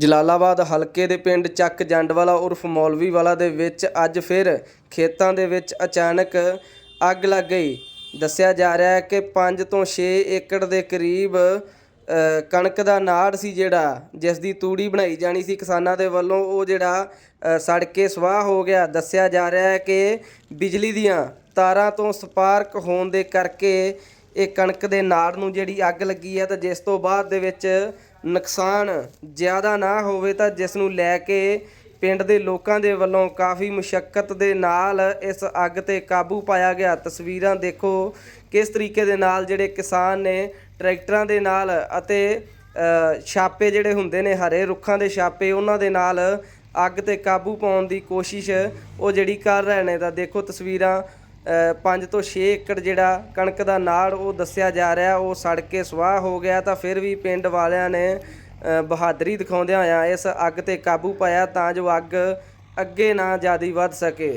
ਜਲਾਲਾਬਾਦ ਹਲਕੇ ਦੇ ਪਿੰਡ ਚੱਕ ਜੰਡਵਾਲਾ ਉਰਫ ਮੌਲਵੀਵਾਲਾ ਦੇ ਵਿੱਚ ਅੱਜ ਫਿਰ ਖੇਤਾਂ ਦੇ ਵਿੱਚ ਅਚਾਨਕ ਅੱਗ ਲੱਗ ਗਈ। ਦੱਸਿਆ ਜਾ ਰਿਹਾ ਹੈ ਕਿ 5 ਤੋਂ 6 ਏਕੜ ਦੇ ਕਰੀਬ ਕਣਕ ਦਾ ਨਾੜ ਸੀ ਜਿਹੜਾ, ਜਿਸ ਦੀ ਤੂੜੀ ਬਣਾਈ ਜਾਣੀ ਸੀ ਕਿਸਾਨਾਂ ਦੇ ਵੱਲੋਂ। ਉਹ ਜਿਹੜਾ ਸੜ ਕੇ ਸਵਾਹ ਹੋ ਗਿਆ। ਦੱਸਿਆ ਜਾ ਰਿਹਾ ਹੈ ਕਿ ਬਿਜਲੀ ਦੀਆਂ ਤਾਰਾਂ ਤੋਂ ਸਪਾਰਕ ਹੋਣ ਦੇ ਕਰਕੇ ਇਹ ਕਣਕ ਦੇ ਨਾੜ ਨੂੰ ਜਿਹੜੀ ਅੱਗ ਲੱਗੀ ਹੈ ਤਾਂ ਜਿਸ ਤੋਂ ਬਾਅਦ ਦੇ ਵਿੱਚ ਨੁਕਸਾਨ ਜ਼ਿਆਦਾ ਨਾ ਹੋਵੇ ਤਾਂ ਜਿਸ ਨੂੰ ਲੈ ਕੇ ਪਿੰਡ ਦੇ ਲੋਕਾਂ ਦੇ ਵੱਲੋਂ ਕਾਫੀ ਮੁਸ਼ਕਲ ਦੇ ਨਾਲ ਇਸ ਅੱਗ ਤੇ ਕਾਬੂ ਪਾਇਆ ਗਿਆ। ਤਸਵੀਰਾਂ ਦੇਖੋ ਕਿਸ ਤਰੀਕੇ ਦੇ ਨਾਲ ਜਿਹੜੇ ਕਿਸਾਨ ਨੇ ਟਰੈਕਟਰਾਂ ਦੇ ਨਾਲ ਅਤੇ ਛਾਪੇ ਜਿਹੜੇ ਹੁੰਦੇ ਨੇ ਹਰੇ ਰੁੱਖਾਂ ਦੇ ਛਾਪੇ, ਉਹਨਾਂ ਦੇ ਨਾਲ ਅੱਗ ਤੇ ਕਾਬੂ ਪਾਉਣ ਦੀ ਕੋਸ਼ਿਸ਼ ਉਹ ਜਿਹੜੀ ਕਰ ਰਹੇ ਨੇ ਤਾਂ ਦੇਖੋ ਤਸਵੀਰਾਂ 5 ਤੋਂ 6 ਏਕੜ ਜਿਹੜਾ ਕਣਕ ਦਾ ਨਾੜ ਉਹ ਦੱਸਿਆ ਜਾ ਰਿਹਾ, ਉਹ ਸੜ ਕੇ ਸੁਆਹ ਹੋ ਗਿਆ ਤਾਂ ਫਿਰ ਵੀ ਪਿੰਡ ਵਾਲਿਆਂ ਨੇ ਬਹਾਦਰੀ ਦਿਖਾਉਂਦਿਆਂ ਹੋਇਆਂ ਇਸ ਅੱਗ ਤੇ ਕਾਬੂ ਪਾਇਆ ਤਾਂ ਜੋ ਅੱਗ ਅੱਗੇ ਨਾ ਜ਼ਿਆਦਾ ਵੱਧ ਸਕੇ।